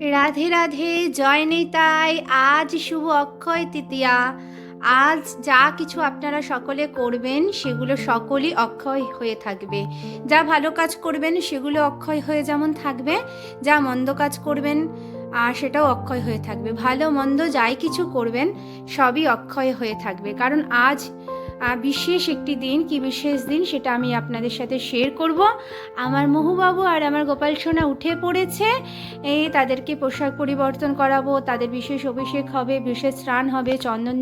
রাধে রাধে, জয় নেতাই, আজ শুভ অক্ষয় তৃতীয়া। আজ যা কিছু আপনারা সকলে করবেন, সেগুলো সকলই অক্ষয় হয়ে থাকবে। যা ভালো কাজ করবেন, সেগুলো অক্ষয় হয়ে যেমন থাকবে, যা মন্দ কাজ করবেন আর সেটাও অক্ষয় হয়ে থাকবে। ভালো মন্দ যাই কিছু করবেন, সবই অক্ষয় হয়ে থাকবে। কারণ আজ বিশেষ একটি দিন কি বিশেষ দিন সেটা আমি আপনাদের সাথে শেয়ার করব। আমার মহুবাবু আর আমার গোপাল সোনা উঠে পড়েছে, এই তাদেরকে পোশাক পরিবর্তন করাবো, তাদের বিশেষ অভিষেক হবে, বিশেষ স্নান হবে, চন্দন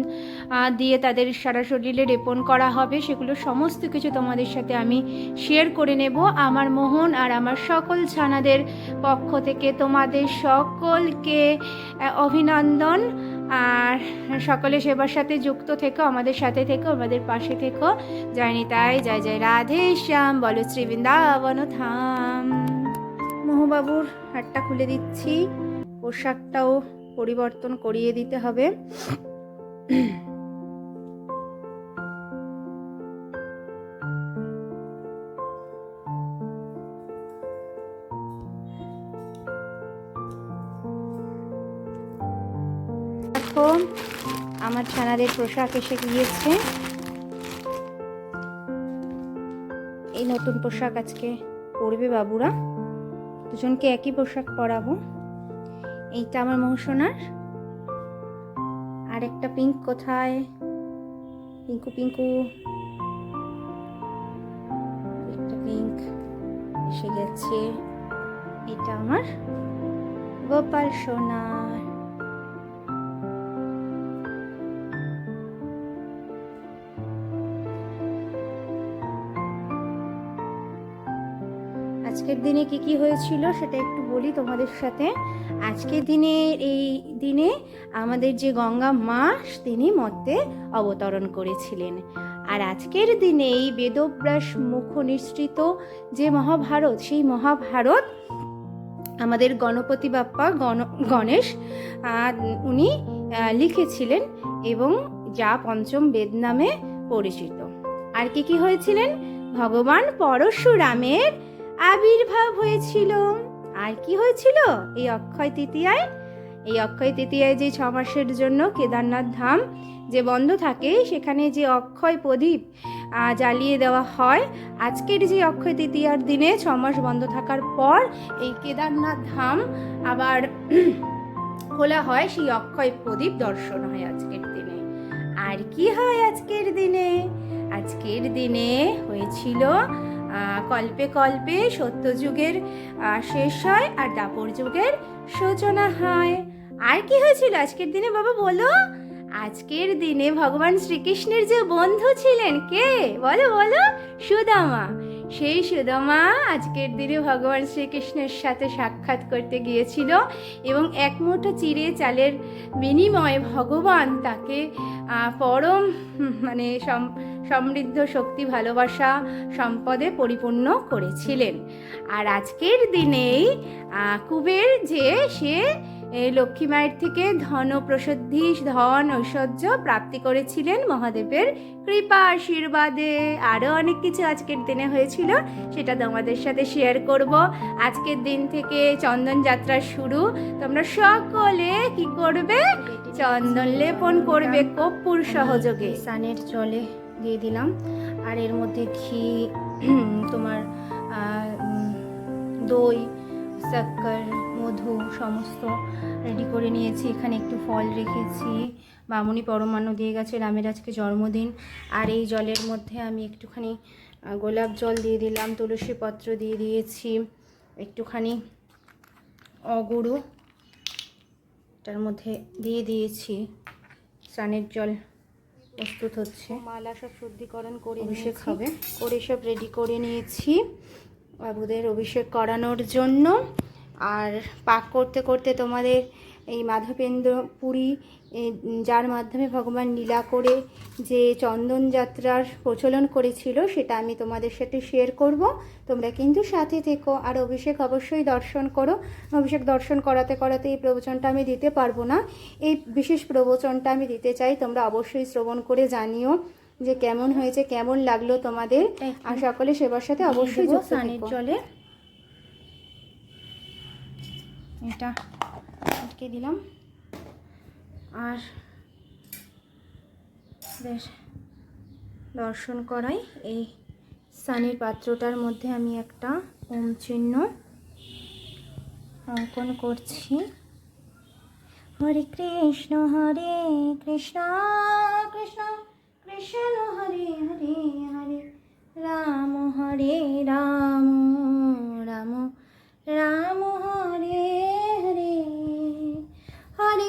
দিয়ে তাদের সারা শরীরে রেপন করা হবে, সেগুলো সমস্ত কিছু তোমাদের সাথে আমি শেয়ার করে নেব। আমার মোহন আর আমার সকল ছানাদের পক্ষ থেকে তোমাদের সকলকে অভিনন্দন। আর সকলে সেবার সাথে যুক্ত থেকো, আমাদের সাথে থেকো, আমাদের পাশে থেকো। জয় নিতাই, জয় জয় রাধে শ্যাম, বলো শ্রী বৃন্দাবন থাম মোহবাবুর হাটটা খুলে দিচ্ছি। পোশাকটাও পরিবর্তন করিয়ে দিতে হবে। আমার ছানাদের পোশাক এসে গিয়েছে। এই নতুন পোশাক আজকে পরবে বাবুরা। দুজনকে একই পোশাক পরাবো। এইটা আমার মৌসোনার। আর একটা পিঙ্ক কোথায়? পিঙ্কু পিঙ্কু। একটা পিঙ্ক এসে গেছে। এটা আমার গোপাল সোনার। আজকের দিনে কি কি হয়েছিল সেটা একটু বলি তোমাদের সাথে। আজকের দিনে এই দিনে আমাদের যে গঙ্গা মা তিনি মধ্যে অবতরণ করেছিলেন। আর আজকের দিনে এই বেদব্রাস মুখ নিঃসৃত যে মহাভারত, সেই মহাভারত আমাদের গণপতি বাপ্পা, গণ, গণেশ উনি লিখেছিলেন এবং যা পঞ্চম বেদ নামে পরিচিত। আর কি কি হয়েছিলেন? ভগবান পরশুরামের আবির্ভাব হয়েছিল আর কি হয়েছিল? এই অক্ষয় তৃতীয়ায়? এই অক্ষয় তৃতীয়ায় যে ছ মাসের জন্য কেদারনাথ ধাম যে বন্ধ থাকে, সেখানে যে অক্ষয় প্রদীপ জ্বালিয়ে দেওয়া হয়, আজকের যে অক্ষয় তৃতীয়ার দিনে ছ মাস বন্ধ থাকার পর এই কেদারনাথ ধাম আবার খোলা হয়, সেই অক্ষয় প্রদীপ দর্শন হয় আজকের দিনে। আর কি হয় আজকের দিনে? আজকের দিনে হয়েছিল কল্পে কল্পে সত্যযুগের শেষ হয় আর দাপর যুগের সূচনা হয়। আর কি হয়েছিল আজকের দিনে বাবা বলো? আজকের দিনে ভগবান শ্রীকৃষ্ণের যে বন্ধু ছিলেন কে? বলো বলো। সুদামা। সেই সুদামা আজকের দিনে ভগবান শ্রীকৃষ্ণের সাথে সাক্ষাৎ করতে গিয়েছিল এবং এক মুঠো চিড়ে চালের বিনিময়ে ভগবান তাকে পরম মানে সম- সমৃদ্ধ শক্তি ভালোবাসা সম্পদে পরিপূর্ণ করেছিলেন। আর আজকের দিনেই কুবের যে সে লক্ষ্মী মায়ের থেকে ধন প্রসদ্ধি, ধন ঐশ্বর্য প্রাপ্তি করেছিলেন মহাদেবের কৃপা আশীর্বাদে। আরও অনেক কিছু আজকের দিনে হয়েছিল, সেটা তোমাদের সাথে শেয়ার করব। আজকের দিন থেকে চন্দন যাত্রা শুরু। তোমরা সকলে কি করবে? চন্দন লেপন করবে কর্পূর সহযোগে। সানের জলে দিয়ে দিলাম। আর এর মধ্যে ঘি, তোমার দই, শক্কর, মধু সমস্ত রেডি করে নিয়েছি। এখানে একটু ফল রেখেছি। বামুনি পরমান্ন দিয়ে গেছে রামের আজকে জন্মদিন। আর এই জলের মধ্যে আমি একটুখানি গোলাপ জল দিয়ে দিলাম, তুলসী পত্র দিয়ে দিয়েছি, একটুখানি অগুরু এটার মধ্যে দিয়ে দিয়েছি স্নানের জল। প্রস্তুত হচ্ছে। মালা সব শুদ্ধিকরণ করে অভিষেক হবে। করে সব রেডি করে নিয়েছি। বাবুদের অভিষেক করানোর জন্য। আর পাক করতে করতে তোমাদের এই মাধবেন্দ্র পুরী যার মাধ্যমে ভগবান লীলা করে যে চন্দন যাত্রার প্রচলন করেছিল সেটা আমি তোমাদের সাথে শেয়ার করব। তোমরা কিন্তু সাথে থেকো আর অভিষেক অবশ্যই দর্শন করো। অভিষেক দর্শন করাতে করাতে এই প্রবচনটা আমি দিতে পারব না। এই বিশেষ প্রবচনটা আমি দিতে চাই তোমরা অবশ্যই শ্রবণ করে জানিও যে কেমন হয়েছে কেমন লাগল তোমাদের। আর সকলে সেবার সাথে অবশ্যই জলে। এটা। আটকে দিলাম। আর বেশ, দর্শন করাই। এই সানির পাত্রটার মধ্যে আমি একটা ওম চিহ্ন অঙ্কন করছি। হরে কৃষ্ণ হরে কৃষ্ণ কৃষ্ণ কৃষ্ণ হরে হরে হরে, রাম হরে রাম রাম রাম হরে হরে হরে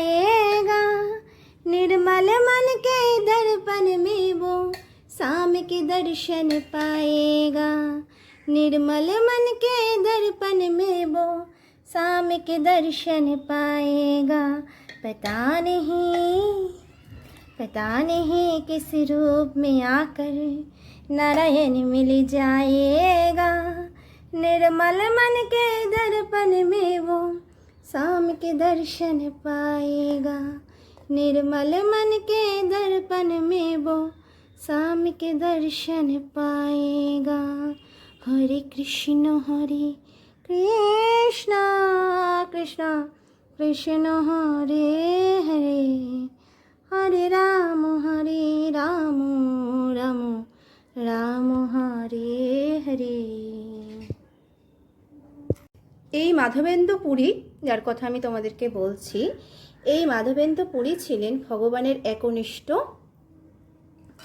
जाएगा। निर्मल मन के दर्पण में वो शाम के दर्शन पाएगा। निर्मल मन के दर्पण में वो शाम के दर्शन पाएगा। पता नहीं पता नहीं किस रूप में आकर नारायण मिल जाएगा। निर्मल मन के दर्पण में वो शाम के दर्शन पाएगा। निर्मल मन के दर्पण में वो शाम के दर्शन पाएगा। हरे कृष्ण, हरे कृष्णा कृष्णा, कृष्ण हरे हरे। हरे राम हरे राम राम राम हरे हरे। এই মাধবেন্দ্র পুরী যার কথা আমি তোমাদেরকে বলছি, এই মাধবেন্দ্র পুরী ছিলেন ভগবানের একনিষ্ঠ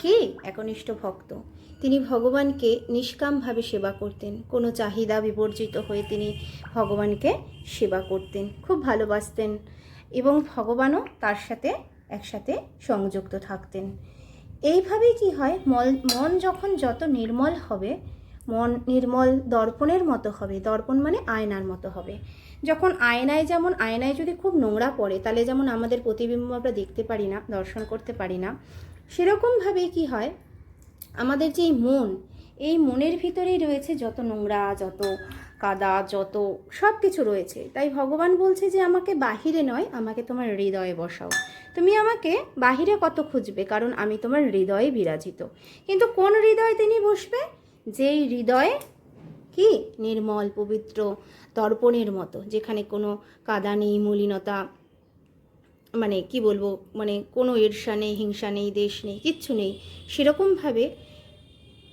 কি? একনিষ্ঠ ভক্ত। তিনি ভগবানকে নিষ্কামভাবে সেবা করতেন। কোনো চাহিদা বিবর্জিত হয়ে তিনি ভগবানকে সেবা করতেন। খুব ভালোবাসতেন এবং ভগবানও তার সাথে একসাথে সংযুক্ত থাকতেন। এইভাবেই কি হয়? মন যখন যত নির্মল হবে মন নির্মল দর্পণের মতো হবে। দর্পণ মানে আয়নার মতো হবে। যখন আয়নায় যেমন, আয়নায় যদি খুব নোংরা পড়ে, তাহলে যেমন আমাদের প্রতিবিম্ব আমরা দেখতে পারি না, দর্শন করতে পারি না সেরকমভাবেই কি হয়? আমাদের যে মন, এই মনের ভিতরেই রয়েছে যত নোংরা, যত কাদা, যত সব কিছু রয়েছে। তাই ভগবান বলছে যে, আমাকে বাহিরে নয়, আমাকে তোমার হৃদয়ে বসাও। তুমি আমাকে বাহিরে কত খুঁজবে? কারণ আমি তোমার হৃদয়ে বিরাজিত। কিন্তু কোন হৃদয়ে তিনি বসবে? যেই হৃদয়ে কি? নির্মল, পবিত্র দর্পণের মতো। যেখানে কোনো কাদা নেই, মলিনতা মানে কি বলব মানে কোনো ঈর্ষা নেই, হিংসা নেই, দেশ নেই, কিচ্ছু নেই, সেরকমভাবে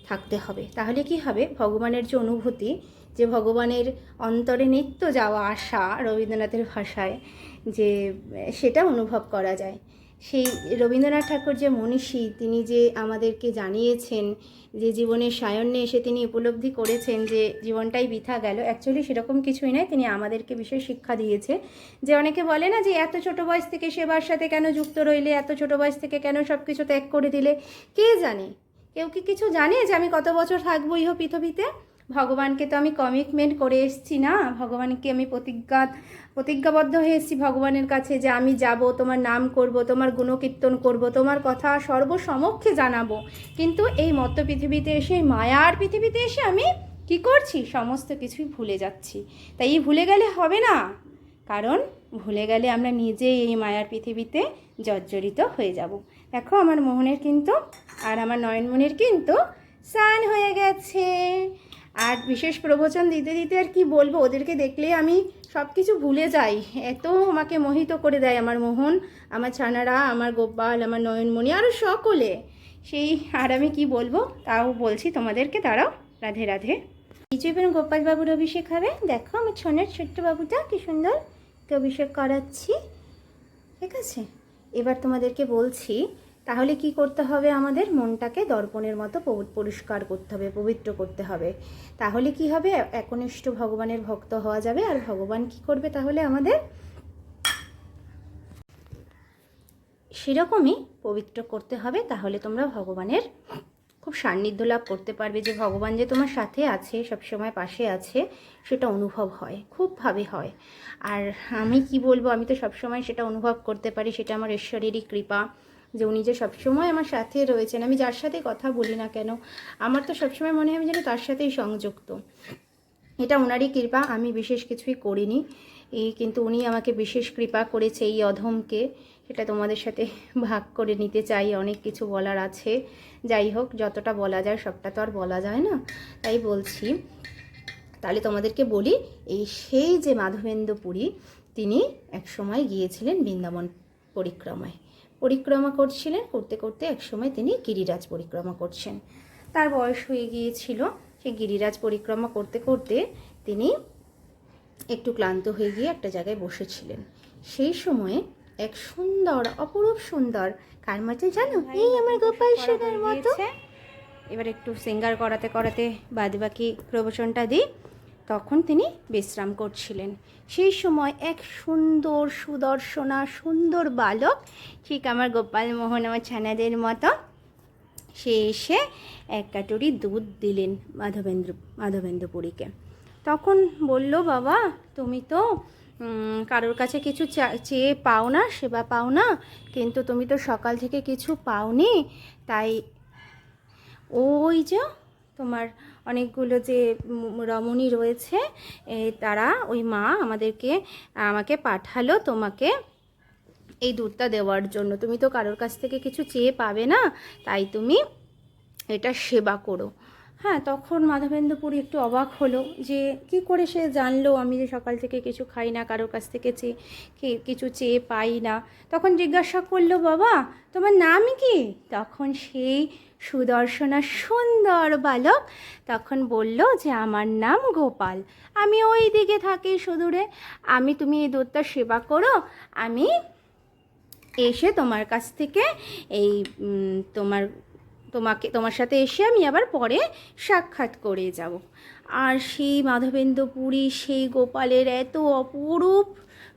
থাকতে হবে। তাহলে কি হবে? ভগবানের যে অনুভূতি, যে ভগবানের অন্তরে নিত্য যাওয়া আসা রবীন্দ্রনাথের ভাষায়, যে সেটা অনুভব করা যায়। সেই রবীন্দ্রনাথ ঠাকুর যে মনীষী, তিনি যে আমাদেরকে জানিয়েছেন যে জীবনের সায়ন্যে এসে তিনি উপলব্ধি করেছেন যে জীবনটাই বৃথা গেল অ্যাকচুয়ালি সেরকম কিছুই নয়। তিনি আমাদেরকে বিশেষ শিক্ষা দিয়েছে যে অনেকে বলে না যে এত ছোট বয়স থেকে সেবার সাথে কেন যুক্ত রইলে, এত ছোট বয়স থেকে কেন সব কিছু ত্যাগ করে দিলে? কে জানে? কেউ কি কিছু জানে যে আমি কত বছর থাকব ইহ পৃথিবীতে? ভগবানকে তো আমি কমিটমেন্ট করে এসেছি না? ভগবানকে আমি প্রতিজ্ঞা, প্রতিজ্ঞাবদ্ধ হয়ে এসেছি ভগবানের কাছে যে আমি যাব, তোমার নাম করব, তোমার গুণকীর্তন করব, তোমার কথা সর্বসমক্ষে জানাব। কিন্তু এই মত্ত পৃথিবীতে এসে মায়ার পৃথিবীতে এসে আমি কি করছি? সমস্ত কিছুই ভুলে যাচ্ছি। তাই এই ভুলে গেলে হবে না। কারণ ভুলে গেলে আমরা নিজেই এই মায়ার পৃথিবীতে জর্জরিত হয়ে যাব। দেখো আমার মোহনের কিন্তু আর আমার নয়নমণির কিন্তু স্নান হয়ে গেছে। আর বিশেষ প্রবচন দিতে দিতে আর কি বলব, ওদেরকে দেখলে আমি সব কিছু ভুলে যাই। এত আমাকে মোহিত করে দেয় আমার মোহন, আমার ছানারা, আমার গোপাল, আমার নয়নমণি আরও সকলে। সেই আর আমি কি বলব, তাও বলছি তোমাদেরকে, দাঁড়াও, রাধে রাধে। কিছু এবার গোপালবাবুর অভিষেক হবে। দেখো আমার ছনের ছোট্ট বাবুটা কি সুন্দর অভিষেক করাচ্ছি। ঠিক আছে? এবার তোমাদেরকে বলছি তাহলে কি করতে হবে আমাদের? মনটাকে দর্পণের মতো পরিষ্কার করতে হবে, পবিত্র করতে হবে। তাহলে কি হবে? একনিষ্ঠ ভগবানের ভক্ত হওয়া যাবে। আর ভগবান কি করবে তাহলে আমাদের? সেরকমই পবিত্র করতে হবে। তাহলে তোমরা ভগবানের খুব সান্নিধ্য লাভ করতে পারবে যে ভগবান যে তোমার সাথে আছে, সবসময় পাশে আছে, সেটা অনুভব হয়। খুবভাবে হয়। আর আমি কি বলব? আমি তো সবসময় সেটা অনুভব করতে পারি। সেটা আমার ঈশ্বরেরই কৃপা। যে উনি যে সবসময় আমার সাথে রয়েছেন, আমি যার সাথে কথা বলি না কেন, আমার তো সবসময় মনে হয় আমি যেন তার সাথেই সংযুক্ত। এটা ওনারই কৃপা, আমি বিশেষ কিছুই করিনি। এই কিন্তু উনি আমাকে বিশেষ কৃপা করেছে এই অধমকে। সেটা তোমাদের সাথে ভাগ করে নিতে চাই, অনেক কিছু বলার আছে। যাই হোক, যতটা বলা যায়, সবটা তো আর বলা যায় না। তাই বলছি, তাহলে তোমাদেরকে বলি, এই সেই যে মাধবেন্দ্র পুরী তিনি একসময় গিয়েছিলেন বৃন্দাবন পরিক্রমায়। পরিক্রমা করছিলেন করতে করতে একসময় তিনি গিরিরাজ পরিক্রমা করছেন। তার বয়স হয়ে গিয়েছিল সেই গিরিরাজ পরিক্রমা করতে করতে তিনি একটু ক্লান্ত হয়ে গিয়ে একটা জায়গায় বসেছিলেন। সেই সময়ে এক সুন্দর অপরূপ সুন্দর কার মতো জানো এই আমার গোপাল সোনার মতো। এবার একটু সিঙ্গার করাতে করাতে বাদ বাকি প্রবচনটা দিই। তখন তিনি বিশ্রাম করছিলেন। সেই সময় এক সুন্দর সুদর্শনা, সুন্দর বালক, ঠিক আমার গোপাল মোহন আমার ছানাদের মতো, সে এসে এক কাটুরি দুধ দিলেন মাধবেন্দ্র, মাধবেন্দ্রপুরীকে। তখন বলল, বাবা, তুমি তো কারোর কাছে কিছু চেয়ে পাও না, সেবা পাও না, কিন্তু তুমি তো সকাল থেকে কিছু পাওনি, তাই ওই যে তোমার অনেকগুলো যে রমণী রয়েছে তারা ওই মা আমাদেরকে, আমাকে পাঠালো তোমাকে এই দুধটা দেওয়ার জন্য। তুমি তো কারোর কাছ থেকে কিছু চেয়ে পাবে না, তাই তুমি এটা সেবা করো। হ্যাঁ তখন মাধবেন্দ্রপুরী একটু অবাক হলো যে কি করে সে জানলো আমি যে সকাল থেকে কিছু খাই না, কারোর কাছ থেকে চেয়ে কিছু চেয়ে পাই না। তখন জিজ্ঞাসা করল, বাবা, তোমার নাম কি? তখন সেই সুদর্শনা সুন্দর বালক তখন বলল যে, আমার নাম গোপাল। আমি ওই দিকে থাকি সুদূরে। আমি, তুমি এই দুধটা সেবা করো। আমি এসে তোমার কাছ থেকে এই তোমার তোমাকে, তোমার সাথে এসে আমি আবার পরে সাক্ষাৎ করে যাব। আর সেই মাধবেন্দ্র পুরী সেই গোপালের এত অপরূপ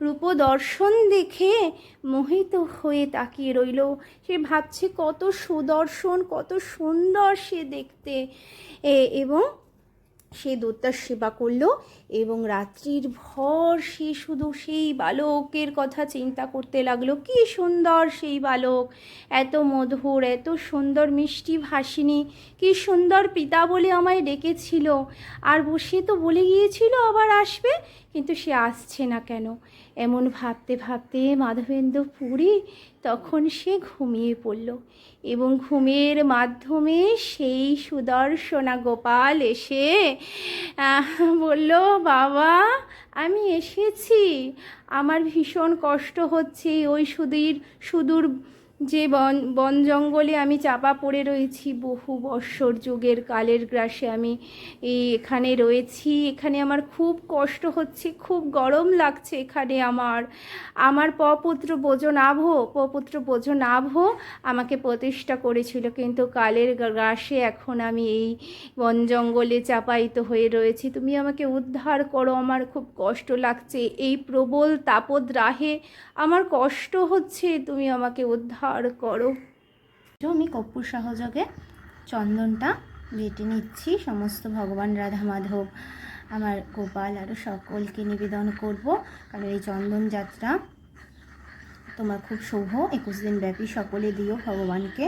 রূপদর্শন দেখে মোহিত হয়ে তাকিয়ে রইল। সে ভাবছে কত সুদর্শন, কত সুন্দর সে দেখতে। এবং সে দোতার সেবা করল এবং রাত্রির ভর সে শুধু সেই বালকের কথা চিন্তা করতে লাগল। কি সুন্দর সেই বালক! এত মধুর, এত সুন্দর মিষ্টি ভাসিনী! কি সুন্দর পিতা বলে আমায় ডেকেছিল। আর সে তো বলে গিয়েছিল আবার আসবে, কিন্তু সে আসছে না কেন? এমন ভাবতে ভাবতে মাধবেন্দ্র পুরী তখন সে ঘুমিয়ে পড়ল এবং ঘুমের মাধ্যমে সেই সুদর্শনা গোপাল এসে বলল, বাবা, আমি এসেছি। আমার ভীষণ কষ্ট হচ্ছে ওই সুদীর সুদূর যে বন বন জঙ্গলে আমি চাপা পড়ে রয়েছি, বহু বৎসর যুগের কালের গ্রাসে আমি এখানে রয়েছি। এখানে আমার খুব কষ্ট হচ্ছে, খুব গরম লাগছে এখানে আমার। আমার পপুত্র বোজনাভ পপুত্র বোজনাভ আমাকে প্রতিষ্ঠা করেছিল, কিন্তু কালের গ্রাসে এখন আমি এই বন জঙ্গলে চাপায়িত হয়ে রয়েছি। তুমি আমাকে উদ্ধার করো, আমার খুব কষ্ট লাগছে। এই প্রবল তাপদ্রাহে আমার কষ্ট হচ্ছে, তুমি আমাকে উদ্ধার করো। তো আমি কর্পূর সহযোগে চন্দনটা বেটে নিচ্ছি। সমস্ত ভগবান রাধা মাধব, আমার গোপাল আরও সকলকে নিবেদন করব। কারণ এই চন্দন যাত্রা তোমার খুব শুভ। একুশ দিন ব্যাপী সকলে দিও ভগবানকে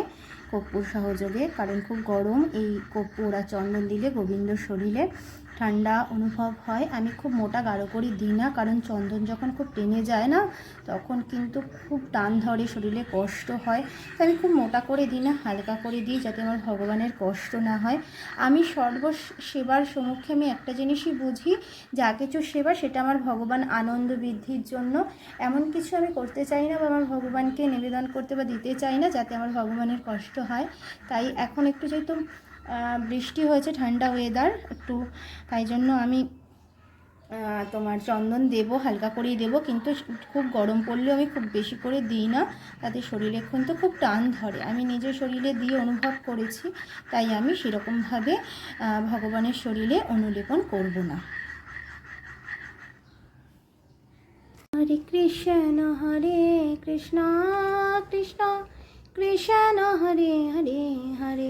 কর্পূর সহযোগে। কারণ খুব গরম এই কর্পূর আর চন্দন দিলে গোবিন্দ শরীরে ঠান্ডা অনুভব হয়। আমি খুব মোটা গাঢ় করে, দিই না, কারণ চন্দন যখন খুব টেনে যায় না, তখন কিন্তু খুব টান ধরে, শরীরে কষ্ট হয়। তাই আমি খুব মোটা করে দিই না, হালকা করে দিই, যাতে আমার ভগবানের কষ্ট না হয়। আমি সর্ব সেবার সম্মুখে আমি একটা জিনিসই বুঝি, যা কিছু সেবা, সেটা আমার ভগবান আনন্দ বৃদ্ধির জন্য। এমন কিছু আমি করতে চাই না, বা আমার ভগবানকে নিবেদন করতে বা দিতে চাই না, যাতে আমার ভগবানের কষ্ট হয়। তাই এখন একটু যেহেতু বৃষ্টি হয়েছে, ঠান্ডা ওয়েদার একটু তাই জন্য আমি তোমার চন্দন দেবো, হালকা করেই দেবো, কিন্তু খুব গরম পড়লেও আমি খুব বেশি করে দিই না, তাতে শরীরে কিন্তু খুব টান ধরে। আমি নিজের শরীরে দিয়ে অনুভব করেছি, তাই আমি সেরকমভাবে ভগবানের শরীরে অনুলেপন করব না। হরে কৃষ্ণ হরে কৃষ্ণ কৃষ্ণ কৃষ্ণ, হরে হরে হরে।